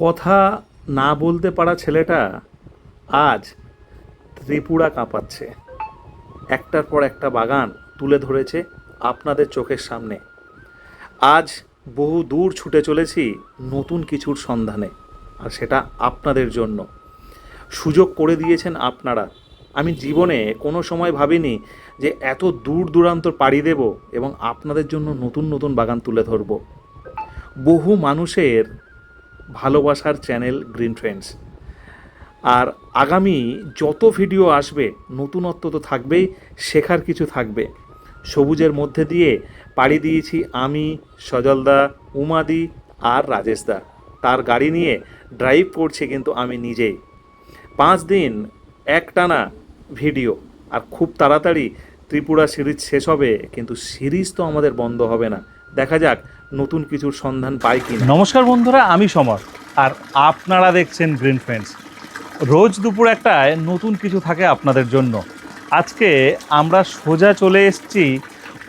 কথা না বলতে পারা ছেলেটা আজ ত্রিপুরা কাঁপাচ্ছে। একটার পর একটা বাগান তুলে ধরেছে আপনাদের চোখের সামনে। আজ বহু দূর ছুটে চলেছি নতুন কিছুর সন্ধানে, আর সেটা আপনাদের জন্য। সুযোগ করে দিয়েছেন আপনারা। আমি জীবনে কোনো সময় ভাবিনি যে এত দূর দূরান্ত পাড়ি দেব এবং আপনাদের জন্য নতুন নতুন বাগান তুলে ধরব। বহু মানুষের ভালোবাসার চ্যানেল গ্রিন ফ্রেন্ডস আর আগামী যত ভিডিও আসবে, নতুনত্ব তো থাকবেই, শেখার কিছু থাকবে। সবুজের মধ্যে দিয়ে পাড়ি দিয়েছি আমি, সজলদা, উমাদি আর রাজেশদা। তার গাড়ি নিয়ে ড্রাইভ করছি কিন্তু আমি নিজেই। পাঁচ দিন, একটানা ভিডিও। আর খুব তাড়াতাড়ি ত্রিপুরা সিরিজ শেষ হবে, কিন্তু সিরিজ তো আমাদের বন্ধ হবে না। দেখা যাক নতুন কিছুর সন্ধান পাই কি নমস্কার বন্ধুরা, আমি সমর, আর আপনারা দেখছেন গ্রিন ফ্রেন্ডস রোজ দুপুর একটায় নতুন কিছু থাকে আপনাদের জন্য। আজকে আমরা সোজা চলে এসেছি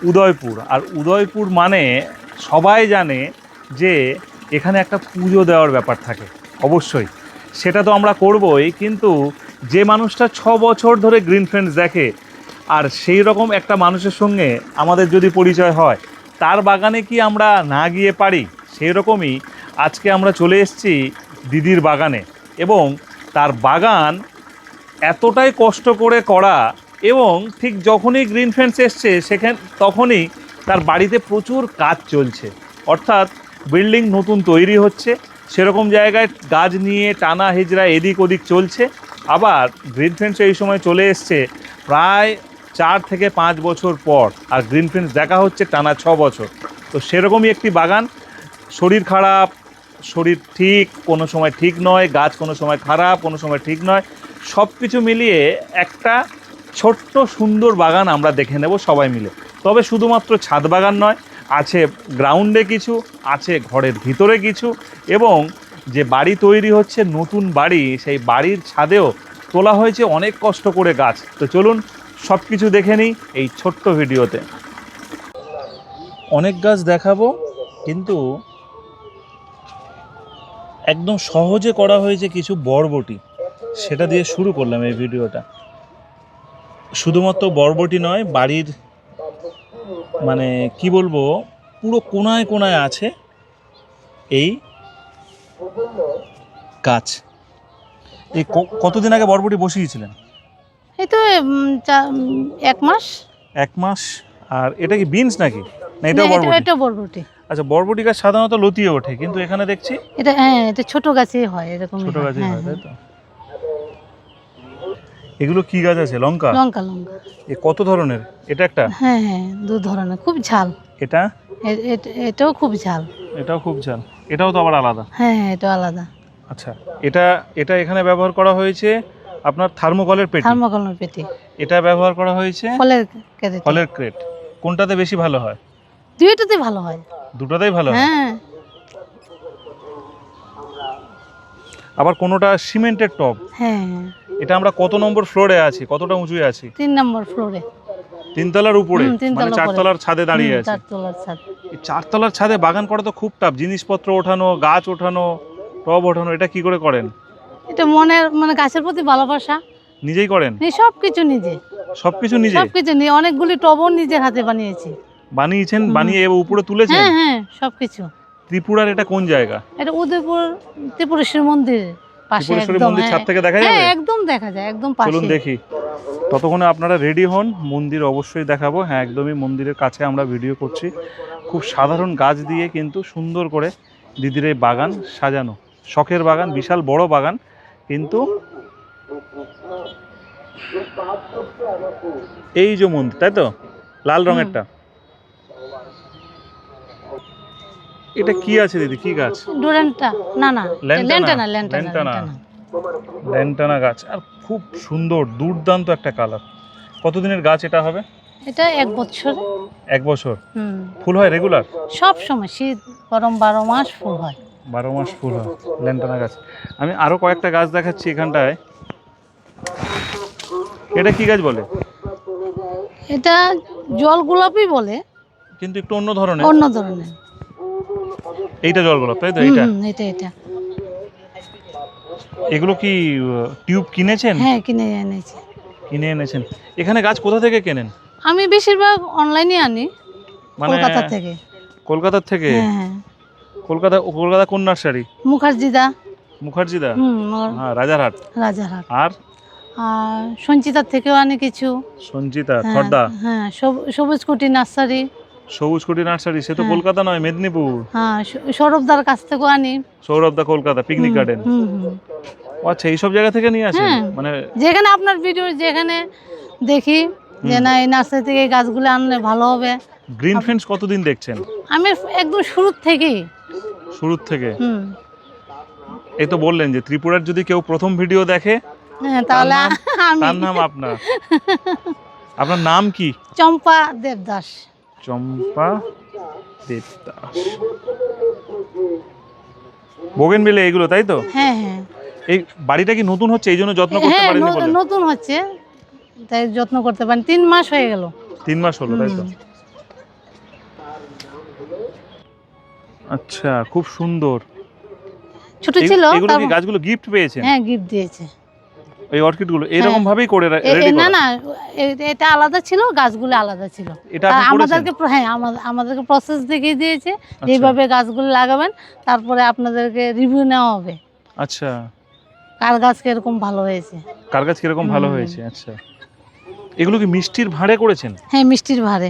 উদয়পুর, আর উদয়পুর মানে সবাই জানে যে এখানে একটা পুজো দেওয়ার ব্যাপার থাকে, অবশ্যই। সেটা তো আমরা করবই, কিন্তু যে মানুষটা ছ বছর ধরে গ্রিন ফ্রেন্ডস দেখে, আর সেই রকম একটা মানুষের সঙ্গে আমাদের যদি পরিচয় হয় তার বাগানে কি আমরা না গিয়ে পারি? সেই রকমই আজকে আমরা চলে এসেছি দিদির বাগানে এবং তার বাগান এতটাই কষ্ট করে করা এবং ঠিক যখনই গ্রিন ফেন্স এসছে, সেখান তখনই তার বাড়িতে প্রচুর কাজ চলছে। অর্থাৎ বিল্ডিং নতুন তৈরি হচ্ছে, সেরকম জায়গায় গাছ নিয়ে টানা হিজড়া এদিক ওদিক চলছে। আবার গ্রিন ফেন্স এই সময় চলে এসছে, প্রায় চার থেকে পাঁচ বছর পর আর গ্রিন ফেন্স দেখা হচ্ছে টানা ছ বছর। তো সেরকমই একটি বাগান। শরীর খারাপ, শরীর ঠিক, কোনো সময় ঠিক নয়, গাছ কোনো সময় খারাপ, কোনো সময় ঠিক নয়। সব কিছু মিলিয়ে একটা ছোট্ট সুন্দর বাগান আমরা দেখে নেব সবাই মিলে। তবে শুধুমাত্র ছাদ বাগান নয়, আছে গ্রাউন্ডে কিছু, আছে ঘরের ভিতরে কিছু এবং যে বাড়ি তৈরি হচ্ছে, নতুন বাড়ি, সেই বাড়ির ছাদেও তোলা হয়েছে অনেক কষ্ট করে গাছ। তো চলুন সব কিছু দেখে নিই এই ছোট্ট ভিডিওতে। অনেক গাছ দেখাবো, কিন্তু একদম সহজে করা হয়েছে কিছু বরবটি। সেটা দিয়ে শুরু করলাম এই ভিডিওটা। শুধুমাত্র বরবটি নয়, বাড়ির মানে কি বলব, পুরো কোনায় কোনায় আছে এই গাছ। এই কতদিন আগে বরবটি বসিয়েছিলেন? এই তো এক মাস। এক মাস? আর এটা কি বিনস নাকি? না এটা বরবটি? এটা বরবটি। আচ্ছা বরবটি গাছ সাধারণত লতিয়ে ওঠে কিন্তু এখানে দেখছি এটা হ্যাঁ এটা ছোট গাছে হয় এরকম ছোট গাছই হ্যাঁ, হয় তাই তো? এগুলো কি গাছ আছে? লঙ্কা? লঙ্কা লঙ্কা। এ কত ধরনের? এটা একটা? হ্যাঁ হ্যাঁ দু ধরনের খুব ঝাল। এটা? এটাও খুব ঝাল। এটাও খুব ঝাল। এটাও তো আবার আলাদা? হ্যাঁ হ্যাঁ এটা আলাদা। আচ্ছা এটা এটা এখানে ব্যবহার করা হয়েছে আপনার থার্মোকলের পেটি? থার্মোকলের পেটি। এটা ব্যবহার করা হয়েছে? ফলের কেটে ফলের ক্রেট। কোনটাতে বেশি ভালো হয়? দুইটাতে ভালো হয়। দুটোতেই ভালো হয়? হ্যাঁ। আবার কোনোটা সিমেন্টের টব? হ্যাঁ। এটা আমরা কত নম্বর ফ্লোরে আছি? কতটা উঁচুয়ে আছি? তিন নম্বর ফ্লোরে। তিনতলার উপরে মানে। চারতলার ছাদে দাঁড়িয়ে আছে। চারতলার ছাদ। এই চারতলার ছাদে বাগান করা তো খুব টাফ জিনিসপত্র ওঠানো গাছ ওঠানো টব ওঠানো এটা কি করে করেন? এটা মনের মানে গাছের প্রতি ভালোবাসা। নিজেই করেন? সব কিছু নিজে। সবকিছু নিজে? সব কিছু নিয়ে অনেকগুলি টবও নিজের হাতে বানিয়েছি। বানিয়েছেন? বানিয়ে উপরে তুলেছেন? হ্যাঁ হ্যাঁ সব কিছু ত্রিপুরার এটা কোন জায়গা? এটা উদয়পুর ত্রিপুরেশ্বর মন্দির পাশে একদম মন্দির ছাদ হ্যাঁ। থেকে দেখা হ্যাঁ যাবে একদম দেখা যায় একদম পাশে। চলুন দেখি। ততক্ষণে আপনারা রেডি হন মন্দির অবশ্যই দেখাবো। হ্যাঁ একদমই মন্দিরের কাছে আমরা ভিডিও করছি। খুব সাধারণ গাছ দিয়ে কিন্তু সুন্দর করে দিদির এই বাগান সাজানো। শখের বাগান বিশাল বড় বাগান। কিন্তু এই যে মন্দির তাই তো? লাল রঙেরটা। এটা কি আছে দিদি? কি গাছ? ডুরেন্টটা না না। ল্যান্টানা, ল্যান্টানা ল্যান্টানা গাছ। আর খুব সুন্দর দুর্দান্ত একটা কালার। কতদিনের গাছ এটা হবে? এটা এক বছর। এক বছর? ফুল হয় রেগুলার? সব সময় শীত গরম বারো মাস ফুল হয়। বারো মাস ফুল হয় ল্যান্টানা গাছ। আমি আরও কয়েকটা গাছ দেখাচ্ছি এখানটায়। এটা কি গাছ বলে? এটা জল গোলাপই বলে। কিন্তু একটু অন্য ধরনের। অন্য ধরনের। এইটা জল গোলাপ তাই তো এইটা? এটা এটা। এগুলো কি টিউব কিনেছেন? হ্যাঁ কিনে এনেছি। কিনে এনেছেন। এখানে গাছ কোথা থেকে কেনেন? আমি বেশিরভাগ অনলাইনে আনি মানে কলকাতা থেকে। কলকাতার থেকে? হ্যাঁ হ্যাঁ। কলকাতা কলকাতা কোন নার্সারি? মুখার্জিদা। মুখার্জিদা? হ্যাঁ রাজারহাট। রাজারহাট। আর? সঞ্চিতার থেকেও আনি কিছু। সঞ্চিতা হ্যাঁ, খর্দা? হ্যাঁ সবুজ কুটি নার্সারি। সবুজ কুটি নার্সারি সে তো হ্যাঁ। কলকাতা নয় মেদিনীপুর। হ্যাঁ সৌরভদার কাছ থেকেও আনি। Sourav da Kolkata picnic garden. আচ্ছা এইসব জায়গা থেকে নিয়ে আসেন? হ্যাঁ। মানে যেখানে আপনার ভিডিও যেখানে দেখি যে না এই নার্সারি থেকে গাছগুলো আনলে ভালো হবে। গ্রিন ফেন্স কতদিন দেখছেন? আমি একদম শুরুর থেকেই। শুরুর থেকে? এই তো বললেন যে ত্রিপুরার যদি কেউ প্রথম ভিডিও দেখে হ্যাঁ, তাহলে তার নাম আপনার। আপনার নাম কি? চম্পা দেবদাস। চম্পা দেবদাস। বোগেন মিলে এগুলো তাই তো? হ্যাঁ হ্যাঁ। এই বাড়িটা কি নতুন হচ্ছে? এই জন্য যত্ন করতে হ্যাঁ পারেনি বলে? নতুন হচ্ছে। তাই যত্ন করতে পারেন। তিন মাস হয়ে গেল। তিন মাস হলো তাই তো? আচ্ছা খুব সুন্দর। ছোট ছিল এগুলো কি গাছগুলো গিফট পেয়েছেন? হ্যাঁ গিফট দিয়েছে। এই অর্কিডগুলো এরকম ভাবেই করে রেডি না না এটা আলাদা ছিল গাছগুলো আলাদা ছিল। এটা আমাদেরকে হ্যাঁ আমাদের- আমাদেরকে প্রসেস দেখিয়ে দিয়েছে আচ্ছা। এইভাবে গাছগুলো লাগাবেন তারপরে আপনাদেরকে রিভিউ নেওয়া হবে। আচ্ছা। কার গাছ কীরকম ভালো হয়েছে? কার গাছ কীরকম ভালো হয়েছে? আচ্ছা। এগুলো কি মিষ্টির ভাঁড়ে করেছেন? হ্যাঁ মিষ্টির ভারে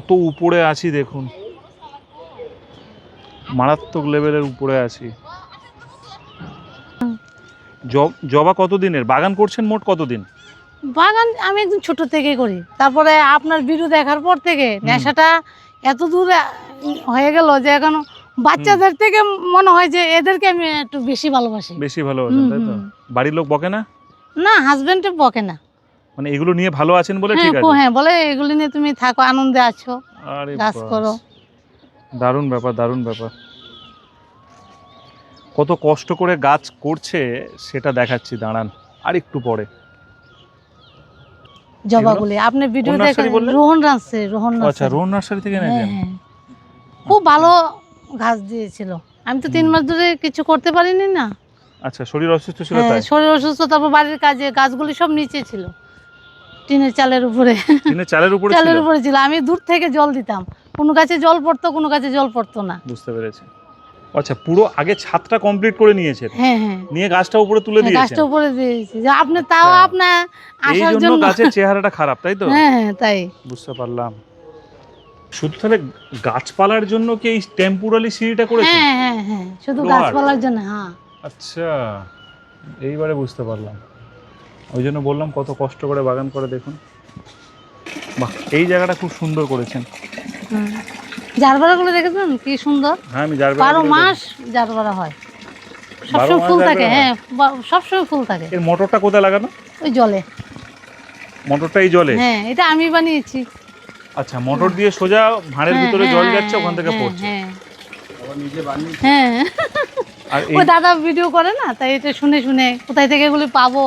কত উপরে আছি দেখুন। মারাত্মক লেভেলের উপরে আছি। জবা কতদিনের? বাগান করছেন মোট কতদিন? বাগান আমি একদম ছোট থেকে করি। তারপরে আপনার ভিডিও দেখার পর থেকে নেশাটা এত দূরে হয়ে গেল যে এখন বাচ্চাদের থেকে মনে হয় যে এদেরকে আমি একটু বেশি ভালোবাসি। বেশি ভালোবাসেন হুম, তাই তো? বাড়ির লোক বকে না? না হাজবেন্ডে বকে না। মানে এগুলো নিয়ে ভালো আছেন বলে হ্যাঁ ঠিক আছে? হ্যাঁ বলে এগুলি নিয়ে তুমি থাকো আনন্দে আছো। আরে গাছ বাস। করো। দারুণ ব্যাপার দারুণ ব্যাপার। কত কষ্ট করে গাছ করছে সেটা দেখাচ্ছি দাঁড়ান আর একটু পরে। জবাগুলি আপনি ভিডিও দেখেন রোহন রাখছে রোহন আচ্ছা রোহন নার্সারি থেকে হ্যাঁ, এনেছেন হ্যাঁ। খুব ভালো ঘাস দিয়েছিল। আমি তো তিন মাস ধরে কিছু করতে পারিনি না। আচ্ছা শরীর অসুস্থ ছিল হ্যাঁ, তাই? শরীর অসুস্থ তারপর বাড়ির কাজে গাছগুলি সব নিচে ছিল। টিনের চালের উপরে। দিনে চালের উপরে চালের উপরে ছিল। আমি দূর থেকে জল দিতাম। কোনো গাছে জল পড়তো কোনো গাছে জল পড়তো না। বুঝতে পেরেছি। আচ্ছা পুরো আগে ছাদটা কমপ্লিট করে নিয়েছে হ্যাঁ হ্যাঁ। নিয়ে গাছটা উপরে তুলে হ্যাঁ, দিয়েছেন? গাছটা উপরে দিয়েছি। যে আপনি তাও আচ্ছা। আপনার আসার জন্য গাছের চেহারাটা খারাপ তাই তো? হ্যাঁ হ্যাঁ তাই। বুঝতে পারলাম। শুধু তাহলে গাছপালার জন্য কি এই টেম্পোরারি সিঁড়িটা করেছেন? হ্যাঁ হ্যাঁ হ্যাঁ। শুধু গাছপালার জন্য হ্যাঁ। আচ্ছা এইবারে বুঝতে পারলাম। ওই জন্য বললাম কত কষ্ট করে বাগান করে দেখুন। বাহ এই জায়গাটা খুব সুন্দর করেছেন। জারবারাগুলো দেখেছেন? কি সুন্দর। হ্যাঁ আমি যার বারো মাস জারবারা হয়। সবসময় ফুল থাকে হ্যাঁ? বা- সবসময় ফুল থাকে। এর মোটরটা কোথায় লাগানো? ওই জলে। মোটরটা এই জলে? হ্যাঁ এটা আমি বানিয়েছি। আচ্ছা মোটর দিয়ে সোজা ভাঁড়ের হ্যাঁ, ভিতরে জল হ্যাঁ, যাচ্ছে ওখান থেকে হ্যাঁ, পড়ছে। হ্যাঁ। হ্যাঁ। আর ওই দাদা ভিডিও করে না তাই এটা শুনে শুনে কোথায় থেকে এগুলি পাবো?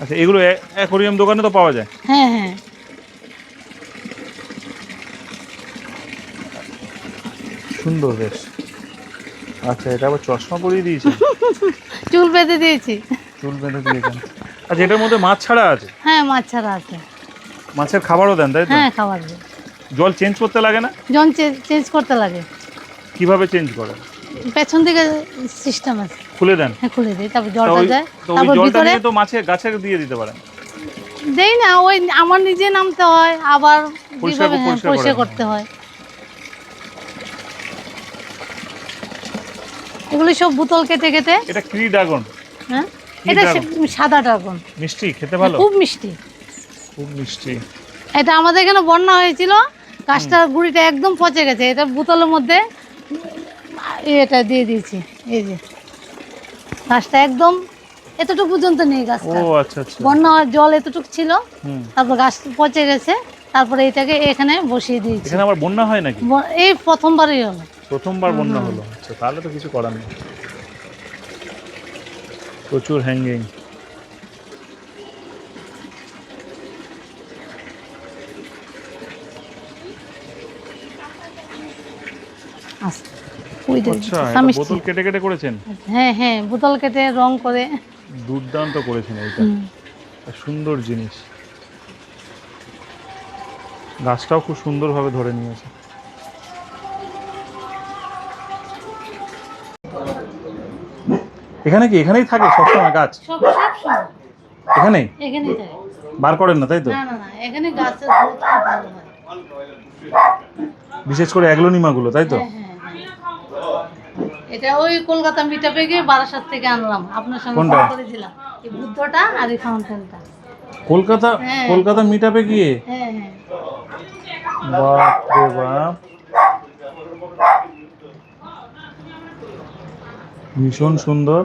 আচ্ছা এগুলো অ্যাকোরিয়াম দোকানে তো পাওয়া যায়? হ্যাঁ হ্যাঁ। সুন্দর বেশ। আচ্ছা এটা আবার চশমা পরিয়ে দিয়েছে চুল বেঁধে দিয়েছি। চুল বেঁধে দিয়েছেন। আচ্ছা এটার মধ্যে মাছ ছাড়া আছে? হ্যাঁ মাছ ছাড়া আছে। মাছের খাবারও দেন তাই তো? হ্যাঁ খাবার দিই জল চেঞ্জ করতে লাগে না? জন চেঞ্জ করতে লাগে। কীভাবে চেঞ্জ করেন? পেছন দিকে সিস্টেম আছে। খুলে দেন। হ্যাঁ খুলে দিই তারপর জলটা যায় তারপর ভিতরে তো মাছের গাছে দিয়ে দিতে পারেন। দেই না ওই আমার নিজে নামতে হয় আবার যেভাবে হ্যাঁ, পরিষ্কার করতে হয়। এগুলি সব বোতল কেটে কেটে এটা কি ড্রাগন? হ্যাঁ? এটা সাদা ড্রাগন। মিষ্টি খেতে ভালো? খুব মিষ্টি। খুব মিষ্টি। এটা আমাদের এখানে বন্যা হয়েছিল গাছটার গুড়িটা একদম পচে গেছে এটা বোতলের মধ্যে এটা দিয়ে দিয়েছি এই যে। গাছটা একদম এতটুকু পর্যন্ত নেই গাছটা। ও আচ্ছা, আচ্ছা। বন্যা জল এতটুকু ছিল। তারপর গাছ পচে গেছে। তারপরে এটাকে এখানে বসিয়ে দিয়েছি। এখানে আবার বন্যা হয় নাকি? এই প্রথমবারই হলো। প্রথমবার বন্যা হলো। আচ্ছা তাহলে তো কিছু করার নেই। প্রচুর হ্যাঙ্গিং আচ্ছা ওই আচ্ছা বোতল কেটে কেটে করেছেন? হ্যাঁ হ্যাঁ বোতল কেটে রং করে। দুর্দান্ত করেছেন এইটা। সুন্দর জিনিস। গাছটাও খুব সুন্দরভাবে ধরে নিয়েছে। এখানে কি? এখানেই থাকে সবসময় গাছ? এখানেই? এখানেই থাকে। বার করেন না তাই তো? না না এখানে গাছের বিশেষ করে অ্যাগ্লোনিমাগুলো তাই তো? হ্যাঁ, হ্যাঁ। এটা ওই কলকাতা মিটাপে গিয়ে বারাসাত থেকে আনলাম। আপনার সঙ্গে? ফোন করেছিলাম এই বুদ্ধটা আর এই ফাউন্টেনটা কলকাতা? হ্যাঁ। কলকাতা মিটাপে গিয়ে? হ্যাঁ হ্যাঁ। বাপ রে বাপ। ভীষণ সুন্দর।